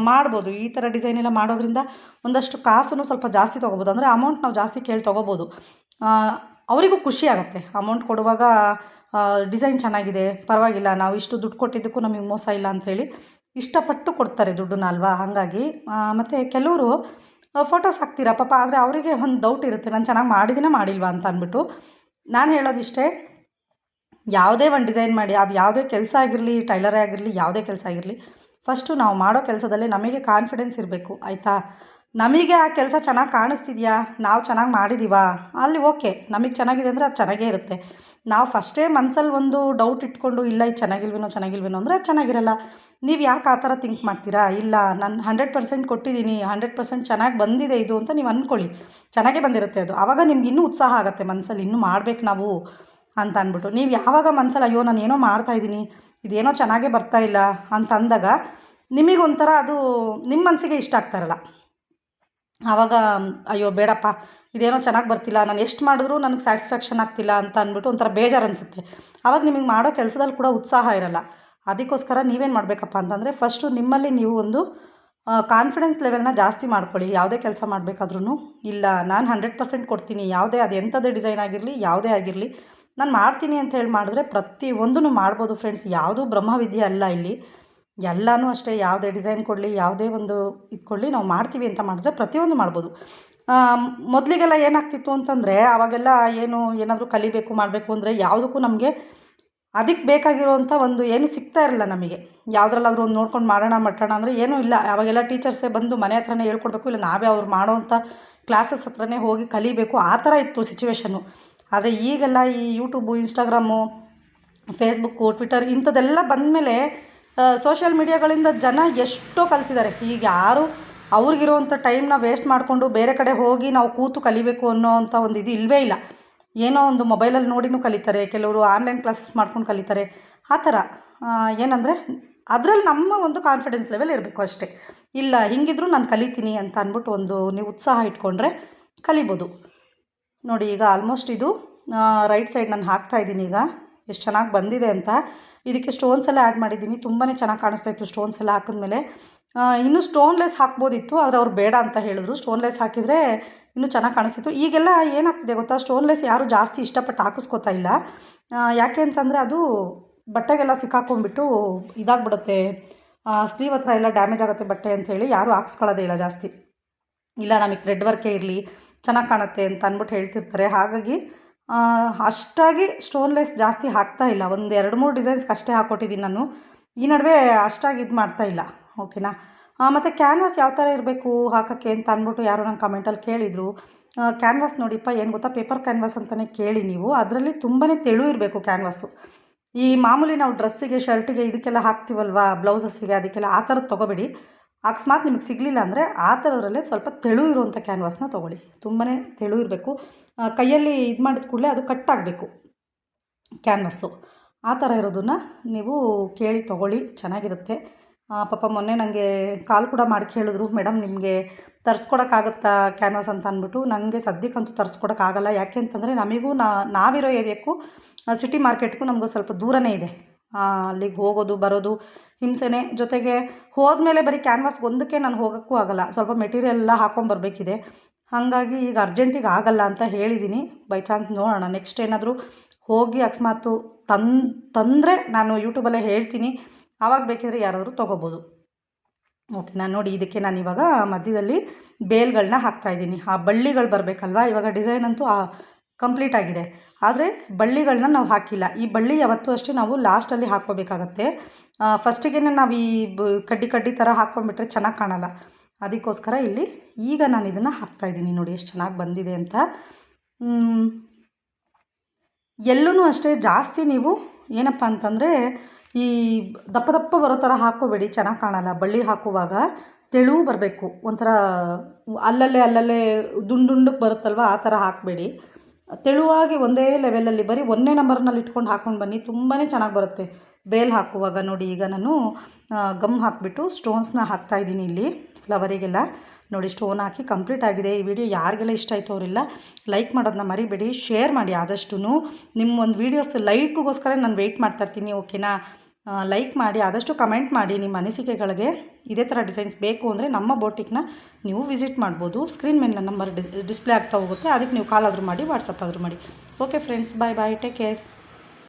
ಮಾಡ್ಬೋದು. ಈ ಥರ ಡಿಸೈನ್ ಎಲ್ಲ ಮಾಡೋದ್ರಿಂದ ಒಂದಷ್ಟು ಕಾಸನ್ನು ಸ್ವಲ್ಪ ಜಾಸ್ತಿ ತೊಗೋಬೋದು. ಅಂದರೆ ಅಮೌಂಟ್ ನಾವು ಜಾಸ್ತಿ ಕೇಳಿ ತೊಗೋಬೋದು. ಅವರಿಗೂ ಖುಷಿ ಆಗುತ್ತೆ. ಅಮೌಂಟ್ ಕೊಡುವಾಗ ಡಿಸೈನ್ ಚೆನ್ನಾಗಿದೆ, ಪರವಾಗಿಲ್ಲ, ನಾವು ಇಷ್ಟು ದುಡ್ಡು ಕೊಟ್ಟಿದ್ದಕ್ಕೂ ನಮಗೆ ಮೋಸ ಇಲ್ಲ ಅಂಥೇಳಿ ಇಷ್ಟಪಟ್ಟು ಕೊಡ್ತಾರೆ ದುಡ್ಡನ್ನ ಅಲ್ವಾ? ಹಾಗಾಗಿ ಮತ್ತು ಕೆಲವರು ಫೋಟೋಸ್ ಹಾಕ್ತೀರಾ? ಪಾಪ ಆದರೆ ಅವರಿಗೆ ಒಂದು ಡೌಟ್ ಇರುತ್ತೆ. ನಾನು ಚೆನ್ನಾಗಿ ಮಾಡಿದ್ದೀನ ಮಾಡಿಲ್ವಾ ಅಂತ ಅಂದ್ಬಿಟ್ಟು. ನಾನು ಹೇಳೋದಿಷ್ಟೇ, ಯಾವುದೇ ಒಂದು ಡಿಸೈನ್ ಮಾಡಿ, ಅದು ಯಾವುದೇ ಕೆಲಸ ಆಗಿರಲಿ, ಟೈಲರೇ ಆಗಿರಲಿ, ಯಾವುದೇ ಕೆಲಸ ಆಗಿರಲಿ ಫಸ್ಟು ನಾವು ಮಾಡೋ ಕೆಲಸದಲ್ಲಿ ನಮಗೆ ಕಾನ್ಫಿಡೆನ್ಸ್ ಇರಬೇಕು, ಆಯಿತಾ? ನಮಗೆ ಆ ಕೆಲಸ ಚೆನ್ನಾಗಿ ಕಾಣಿಸ್ತಿದ್ಯಾ? ನಾವು ಚೆನ್ನಾಗಿ ಮಾಡಿದ್ದೀವಾ ಅಲ್ಲಿ ಓಕೆ, ನಮಗೆ ಚೆನ್ನಾಗಿದೆ ಅಂದರೆ ಅದು ಚೆನ್ನಾಗೇ ಇರುತ್ತೆ. ನಾವು ಫಸ್ಟೇ ಮನಸ್ಸಲ್ಲಿ ಒಂದು ಡೌಟ್ ಇಟ್ಕೊಂಡು, ಇಲ್ಲ ಇದು ಚೆನ್ನಾಗಿಲ್ವೇನೋ ಚೆನ್ನಾಗಿಲ್ವೇನೋ ಅಂದರೆ ಅದು ಚೆನ್ನಾಗಿರಲ್ಲ. ನೀವು ಯಾಕೆ ಆ ಥರ ಥಿಂಕ್ ಮಾಡ್ತೀರಾ? ಇಲ್ಲ, ನಾನು ಹಂಡ್ರೆಡ್ ಪರ್ಸೆಂಟ್ ಕೊಟ್ಟಿದ್ದೀನಿ ಹಂಡ್ರೆಡ್ ಪರ್ಸೆಂಟ್ ಚೆನ್ನಾಗಿ ಬಂದಿದೆ ಇದು ಅಂತ ನೀವು ಅಂದ್ಕೊಳ್ಳಿ ಚೆನ್ನಾಗೇ ಬಂದಿರುತ್ತೆ ಅದು. ಆವಾಗ ನಿಮ್ಗೆ ಇನ್ನೂ ಉತ್ಸಾಹ ಆಗುತ್ತೆ ಮನಸ್ಸಲ್ಲಿ ಇನ್ನೂ ಮಾಡ್ಬೇಕು ನಾವು ಅಂತ ಅಂದ್ಬಿಟ್ಟು. ನೀವು ಯಾವಾಗ ಮನಸ್ಸಲ್ಲಿ ಅಯ್ಯೋ, ನಾನು ಏನೋ ಮಾಡ್ತಾಯಿದ್ದೀನಿ ಇದೇನೋ ಚೆನ್ನಾಗೇ ಬರ್ತಾ ಇಲ್ಲ ಅಂತ ಅಂದಾಗ ನಿಮಗೊಂಥರ ಅದು ನಿಮ್ಮ ಮನಸ್ಸಿಗೆ ಇಷ್ಟ ಆಗ್ತಾರಲ್ಲ ಆವಾಗ, ಅಯ್ಯೋ, ಬೇಡಪ್ಪ, ಇದೇನೋ ಚೆನ್ನಾಗಿ ಬರ್ತಿಲ್ಲ, ನಾನು ಎಷ್ಟು ಮಾಡಿದ್ರೂ ನನಗೆ ಸ್ಯಾಟಿಸ್ಫ್ಯಾಕ್ಷನ್ ಆಗ್ತಿಲ್ಲ ಅಂತ ಅಂದ್ಬಿಟ್ಟು ಒಂಥರ ಬೇಜಾರು ಅನಿಸುತ್ತೆ ಆವಾಗ ನಿಮಗೆ ಮಾಡೋ ಕೆಲಸದಲ್ಲಿ ಕೂಡ ಉತ್ಸಾಹ ಇರಲ್ಲ. ಅದಕ್ಕೋಸ್ಕರ ನೀವೇನು ಮಾಡಬೇಕಪ್ಪ ಅಂತಂದರೆ ಫಸ್ಟು ನಿಮ್ಮಲ್ಲಿ ನೀವು ಒಂದು ಕಾನ್ಫಿಡೆನ್ಸ್ ಲೆವೆಲ್ನ ಜಾಸ್ತಿ ಮಾಡ್ಕೊಳ್ಳಿ. ಯಾವುದೇ ಕೆಲಸ ಮಾಡಬೇಕಾದ್ರೂ ಇಲ್ಲ, ನಾನು ಹಂಡ್ರೆಡ್ ಪರ್ಸೆಂಟ್ ಕೊಡ್ತೀನಿ. ಯಾವುದೇ, ಅದು ಎಂಥದೇ ಡಿಸೈನ್ ಆಗಿರಲಿ, ಯಾವುದೇ ಆಗಿರಲಿ. ನಾನು ಮಾಡ್ತೀನಿ ಅಂತ ಹೇಳಿ ಮಾಡಿದ್ರೆ ಪ್ರತಿ ಒಂದೂ ಮಾಡ್ಬೋದು ಫ್ರೆಂಡ್ಸ್ ಯಾವುದೂ ಬ್ರಹ್ಮವಿದ್ಯೆ ಅಲ್ಲ ಇಲ್ಲಿ. ಎಲ್ಲನೂ ಅಷ್ಟೇ, ಯಾವುದೇ ಡಿಸೈನ್ ಕೊಡಲಿ, ಯಾವುದೇ ಒಂದು ಇದು ಕೊಡಲಿ, ನಾವು ಮಾಡ್ತೀವಿ ಅಂತ ಮಾಡಿದ್ರೆ ಪ್ರತಿಯೊಂದು ಮಾಡ್ಬೋದು. ಮೊದಲಿಗೆಲ್ಲ ಏನಾಗ್ತಿತ್ತು ಅಂತಂದರೆ, ಅವಾಗೆಲ್ಲ ಏನು, ಏನಾದರೂ ಕಲಿಬೇಕು, ಮಾಡಬೇಕು ಅಂದರೆ ಯಾವುದಕ್ಕೂ ನಮಗೆ ಅದಕ್ಕೆ ಬೇಕಾಗಿರೋವಂಥ ಒಂದು ಏನು ಸಿಗ್ತಾ ಇರಲಿಲ್ಲ ನಮಗೆ. ಯಾವುದ್ರಲ್ಲಾದರೂ ಒಂದು ನೋಡ್ಕೊಂಡು ಮಾಡೋಣ, ಮಟ್ಟೋಣ ಅಂದರೆ ಏನೂ ಇಲ್ಲ. ಅವಾಗೆಲ್ಲ ಟೀಚರ್ಸೇ ಬಂದು ಮನೆ ಹತ್ರನೇ ಹೇಳ್ಕೊಡ್ಬೇಕು, ಇಲ್ಲ ನಾವೇ ಅವ್ರು ಮಾಡೋವಂಥ ಕ್ಲಾಸಸ್ ಹತ್ರನೇ ಹೋಗಿ ಕಲಿಬೇಕು. ಆ ಥರ ಇತ್ತು ಸಿಚುವೇಶನ್ನು ಆದರೆ ಈಗೆಲ್ಲ ಈ ಯೂಟ್ಯೂಬು ಇನ್ಸ್ಟಾಗ್ರಾಮು ಫೇಸ್ಬುಕ್ಕು ಟ್ವಿಟರ್ ಇಂಥದ್ದೆಲ್ಲ ಬಂದಮೇಲೆ ಸೋಷಿಯಲ್ ಮೀಡಿಯಾಗಳಿಂದ ಜನ ಎಷ್ಟೋ ಕಲ್ತಿದ್ದಾರೆ. ಈಗ ಯಾರು ಅವ್ರಿಗಿರೋವಂಥ ಟೈಮ್ನ ವೇಸ್ಟ್ ಮಾಡಿಕೊಂಡು ಬೇರೆ ಕಡೆ ಹೋಗಿ ನಾವು ಕೂತು ಕಲಿಬೇಕು ಅನ್ನೋ ಅಂಥ ಒಂದು ಇದು ಇಲ್ಲವೇ ಇಲ್ಲ. ಏನೋ ಒಂದು ಮೊಬೈಲಲ್ಲಿ ನೋಡಿನೂ ಕಲಿತಾರೆ, ಕೆಲವರು ಆನ್ಲೈನ್ ಕ್ಲಾಸಸ್ ಮಾಡ್ಕೊಂಡು ಕಲಿತಾರೆ. ಆ ಥರ ಏನಂದರೆ ಅದರಲ್ಲಿ ನಮ್ಮ ಒಂದು ಕಾನ್ಫಿಡೆನ್ಸ್ ಲೆವೆಲ್ ಇರಬೇಕು ಅಷ್ಟೇ. ಇಲ್ಲ, ಹಿಂಗಿದ್ರೂ ನಾನು ಕಲಿತೀನಿ ಅಂತ ಅಂದ್ಬಿಟ್ಟು ಒಂದು ನೀವು ಉತ್ಸಾಹ ಇಟ್ಕೊಂಡ್ರೆ ಕಲಿಬೋದು. ನೋಡಿ, ಈಗ ಆಲ್ಮೋಸ್ಟ್ ಇದು ರೈಟ್ ಸೈಡ್ ನಾನು ಹಾಕ್ತಾ ಇದ್ದೀನಿ ಈಗ. ಎಷ್ಟು ಚೆನ್ನಾಗಿ ಬಂದಿದೆ ಅಂತ. ಇದಕ್ಕೆ ಸ್ಟೋನ್ಸ್ ಎಲ್ಲ ಆ್ಯಡ್ ಮಾಡಿದ್ದೀನಿ. ತುಂಬಾ ಚೆನ್ನಾಗಿ ಕಾಣಿಸ್ತಾ ಇತ್ತು ಸ್ಟೋನ್ಸ್ ಎಲ್ಲ ಹಾಕಿದ್ಮೇಲೆ. ಇನ್ನೂ ಸ್ಟೋನ್ಲೆಸ್ ಹಾಕ್ಬೋದಿತ್ತು, ಆದರೆ ಅವ್ರು ಬೇಡ ಅಂತ ಹೇಳಿದ್ರು. ಸ್ಟೋನ್ಲೆಸ್ ಹಾಕಿದರೆ ಇನ್ನೂ ಚೆನ್ನಾಗಿ ಕಾಣಿಸ್ತಿತ್ತು. ಈಗೆಲ್ಲ ಏನಾಗ್ತಿದೆ ಗೊತ್ತಾ? ಸ್ಟೋನ್ಲೆಸ್ ಯಾರು ಜಾಸ್ತಿ ಇಷ್ಟಪಟ್ಟು ಹಾಕಿಸ್ಕೊತಾ ಇಲ್ಲ. ಯಾಕೆ ಅಂತಂದರೆ ಅದು ಬಟ್ಟೆಗೆಲ್ಲ ಸಿಕ್ಕಾಕೊಂಡ್ಬಿಟ್ಟು ಇದಾಗ್ಬಿಡುತ್ತೆ. ಸ್ಲೀವ್ ಹತ್ರ ಎಲ್ಲ ಡ್ಯಾಮೇಜ್ ಆಗುತ್ತೆ ಬಟ್ಟೆ ಅಂತ ಹೇಳಿ ಯಾರೂ ಹಾಕ್ಸ್ಕೊಳ್ಳೋದೇ ಇಲ್ಲ ಜಾಸ್ತಿ. ಇಲ್ಲ, ನಮಗೆ ಥ್ರೆಡ್ ವರ್ಕೇ ಇರಲಿ. ಚೆನ್ನಾಗಿ ಕಾಣುತ್ತೆ ಅಂತ ಅಂದ್ಬಿಟ್ಟು ಹೇಳ್ತಿರ್ತಾರೆ. ಹಾಗಾಗಿ ಅಷ್ಟಾಗಿ ಸ್ಟೋನ್ಲೆಸ್ ಜಾಸ್ತಿ ಹಾಕ್ತಾ ಇಲ್ಲ. ಒಂದು ಎರಡು ಮೂರು ಡಿಸೈನ್ಸ್ಗೆ ಅಷ್ಟೇ ಹಾಕ್ಕೊಟ್ಟಿದ್ದೀನಿ ನಾನು. ಈ ನಡುವೆ ಅಷ್ಟಾಗಿ ಇದು ಮಾಡ್ತಾ ಇಲ್ಲ. ಓಕೆನಾ? ಮತ್ತು ಕ್ಯಾನ್ವಾಸ್ ಯಾವ ಥರ ಇರಬೇಕು ಹಾಕೋಕ್ಕೆ ಅಂತ ಅಂದ್ಬಿಟ್ಟು ಯಾರೋ ನಂಗೆ ಕಮೆಂಟಲ್ಲಿ ಕೇಳಿದರು. ಕ್ಯಾನ್ವಾಸ್ ನೋಡಿಪ್ಪ, ಏನು ಗೊತ್ತಾ? ಪೇಪರ್ ಕ್ಯಾನ್ವಾಸ್ ಅಂತಲೇ ಕೇಳಿ ನೀವು. ಅದರಲ್ಲಿ ತುಂಬಾ ತೆಳು ಇರಬೇಕು ಕ್ಯಾನ್ವಾಸು. ಈ ಮಾಮೂಲಿ ನಾವು ಡ್ರೆಸ್ಸಿಗೆ, ಶರ್ಟಿಗೆ ಇದಕ್ಕೆಲ್ಲ ಹಾಕ್ತೀವಲ್ವಾ? ಬ್ಲೌಸಸ್ಸಿಗೆ, ಅದಕ್ಕೆಲ್ಲ ಆ ಥರದ್ದು ತೊಗೋಬೇಡಿ. ಅಕಸ್ಮಾತ್ ನಿಮಗೆ ಸಿಗಲಿಲ್ಲ ಅಂದರೆ ಆ ಥರದ್ರಲ್ಲೇ ಸ್ವಲ್ಪ ತೆಳು ಇರುವಂಥ ಕ್ಯಾನ್ವಾಸ್ನ ತೊಗೊಳ್ಳಿ. ತುಂಬಾ ತೆಳು ಇರಬೇಕು. ಕೈಯಲ್ಲಿ ಇದು ಮಾಡಿದ ಕೂಡಲೇ ಅದು ಕಟ್ ಆಗಬೇಕು. ಕ್ಯಾನ್ವಸ್ಸು ಆ ಥರ ಇರೋದನ್ನು ನೀವು ಕೇಳಿ ತೊಗೊಳ್ಳಿ. ಚೆನ್ನಾಗಿರುತ್ತೆ. ಪಾಪ ಮೊನ್ನೆ ನನಗೆ ಕಾಲ್ ಕೂಡ ಮಾಡಿ ಕೇಳಿದ್ರು ಮೇಡಮ್ ನಿಮಗೆ ತರಿಸ್ಕೊಡೋಕ್ಕಾಗುತ್ತಾ ಕ್ಯಾನ್ವಾಸ್ ಅಂತ ಅಂದ್ಬಿಟ್ಟು? ನನಗೆ ಸದ್ಯಕ್ಕಂತೂ ತರಿಸ್ಕೊಡೋಕ್ಕಾಗಲ್ಲ ಯಾಕೆ ಅಂತಂದರೆ ನಮಗೂ ನಾವಿರೋ ಏರಿಯಾಕ್ಕೂ ಸಿಟಿ ಮಾರ್ಕೆಟ್ಗೂ ನಮಗೂ ಸ್ವಲ್ಪ ದೂರನೇ ಇದೆ. ಅಲ್ಲಿಗೆ ಹೋಗೋದು, ಬರೋದು, ಹಿಂಸೆನೆ. ಜೊತೆಗೆ ಹೋದ್ಮೇಲೆ ಬರೀ ಕ್ಯಾನ್ವಾಸ್ ಒಂದಕ್ಕೆ ನಾನು ಹೋಗೋಕ್ಕೂ ಆಗಲ್ಲ. ಸ್ವಲ್ಪ ಮೆಟೀರಿಯಲ್ ಎಲ್ಲ ಹಾಕ್ಕೊಂಬರ್ಬೇಕಿದೆ ಹಾಗಾಗಿ ಈಗ ಅರ್ಜೆಂಟಿಗೆ ಆಗಲ್ಲ ಅಂತ ಹೇಳಿದ್ದೀನಿ ಬೈ ಚಾನ್ಸ್ ನೋಡೋಣ. ನೆಕ್ಸ್ಟ್ ಏನಾದರೂ ಹೋಗಿ ಅಕಸ್ಮಾತು ತನ್ ತಂದರೆ ನಾನು ಯೂಟ್ಯೂಬಲ್ಲೇ ಹೇಳ್ತೀನಿ. ಆವಾಗ ಬೇಕಿದ್ರೆ ಯಾರಾದರೂ ತೊಗೋಬೋದು. ಓಕೆ ನಾನು ನೋಡಿ ಇದಕ್ಕೆ ನಾನು ಇವಾಗ ಮಧ್ಯದಲ್ಲಿ ಬೇಲ್ಗಳನ್ನ ಹಾಕ್ತಾಯಿದ್ದೀನಿ ಆ ಬಳ್ಳಿಗಳು ಬರಬೇಕಲ್ವಾ? ಇವಾಗ ಡಿಸೈನ್ ಅಂತೂ ಕಂಪ್ಲೀಟ್ ಆಗಿದೆ. ಆದರೆ ಬಳ್ಳಿಗಳನ್ನ ನಾವು ಹಾಕಿಲ್ಲ. ಈ ಬಳ್ಳಿ ಯಾವತ್ತೂ ಅಷ್ಟೇ ನಾವು ಲಾಸ್ಟಲ್ಲಿ ಹಾಕ್ಕೋಬೇಕಾಗತ್ತೆ. ಫಸ್ಟಿಗೆ ನಾವು ಈ ಬ, ಕಡ್ಡಿ ಕಡ್ಡಿ ಥರ ಹಾಕ್ಕೊಂಡ್ಬಿಟ್ರೆ ಚೆನ್ನಾಗಿ ಕಾಣಲ್ಲ. ಅದಕ್ಕೋಸ್ಕರ ಇಲ್ಲಿ ಈಗ ನಾನು ಇದನ್ನು ಹಾಕ್ತಾಯಿದ್ದೀನಿ ನೋಡಿ ಎಷ್ಟು ಚೆನ್ನಾಗಿ ಬಂದಿದೆ ಅಂತ. ಎಲ್ಲೂ ಅಷ್ಟೇ ಜಾಸ್ತಿ ನೀವು ಏನಪ್ಪ ಅಂತಂದರೆ ಈ ದಪ್ಪ ದಪ್ಪ ಬರೋ ಥರ ಹಾಕ್ಕೋಬೇಡಿ, ಚೆನ್ನಾಗಿ ಕಾಣಲ್ಲ. ಬಳ್ಳಿ ಹಾಕುವಾಗ ತೆಳು ಬರಬೇಕು. ಒಂಥರ ಅಲ್ಲಲ್ಲೇ ಅಲ್ಲಲ್ಲೇ ದುಂಡುಂಡಕ್ಕೆ ಬರುತ್ತಲ್ವ ಆ ಥರ ಹಾಕಬೇಡಿ. ತೆಳುವಾಗಿ ಒಂದೇ ಲೆವೆಲಲ್ಲಿ ಬರೀ ಒಂದೇ ನಂಬರ್ನಲ್ಲಿ ಇಟ್ಕೊಂಡು ಹಾಕ್ಕೊಂಡು ಬನ್ನಿ ತುಂಬಾ ಚೆನ್ನಾಗಿ ಬರುತ್ತೆ. ಬೇಲ್ ಹಾಕುವಾಗ ನೋಡಿ, ಈಗ ನಾನು ಗಮ್ ಹಾಕಿಬಿಟ್ಟು ಸ್ಟೋನ್ಸ್ನ ಹಾಕ್ತಾಯಿದ್ದೀನಿ ಇಲ್ಲಿ ಫ್ಲವರಿಗೆಲ್ಲ ನೋಡಿ ಸ್ಟೋನ್ ಹಾಕಿ ಕಂಪ್ಲೀಟ್ ಆಗಿದೆ. ಈ ವಿಡಿಯೋ ಯಾರಿಗೆಲ್ಲ ಇಷ್ಟ ಆಯಿತು ಅವರೆಲ್ಲ ಲೈಕ್ ಮಾಡೋದನ್ನ ಮರಿಬೇಡಿ ಶೇರ್ ಮಾಡಿ ಆದಷ್ಟು ನಿಮ್ಮ ಒಂದು ವೀಡಿಯೋಸ್ ಲೈಕ್ಗೋಸ್ಕರ ನಾನು ವೆಯ್ಟ್ ಮಾಡ್ತಾ ಇರ್ತೀನಿ ಓಕೆನಾ ಲೈಕ್ ಮಾಡಿ, ಆದಷ್ಟು ಕಮೆಂಟ್ ಮಾಡಿ ನಿಮ್ಮ ಅನಿಸಿಕೆಗಳಿಗೆ ಇದೇ ಥರ ಡಿಸೈನ್ಸ್ ಬೇಕು ಅಂದರೆ ನಮ್ಮ ಬೋಟಿಕ್ನ ನೀವು ವಿಸಿಟ್ ಮಾಡ್ಬೋದು. ಸ್ಕ್ರೀನ್ ಮೇಲೆ ನಂಬರ್ ಡಿಸ್ ಡಿಸ್ಪ್ಲೇ ಆಗ್ತಾ ಹೋಗುತ್ತೆ. ಅದಕ್ಕೆ ನೀವು ಕಾಲ್ ಆದರೂ ಮಾಡಿ ವಾಟ್ಸಪ್ ಆದರೂ ಮಾಡಿ. Okay friends bye bye take care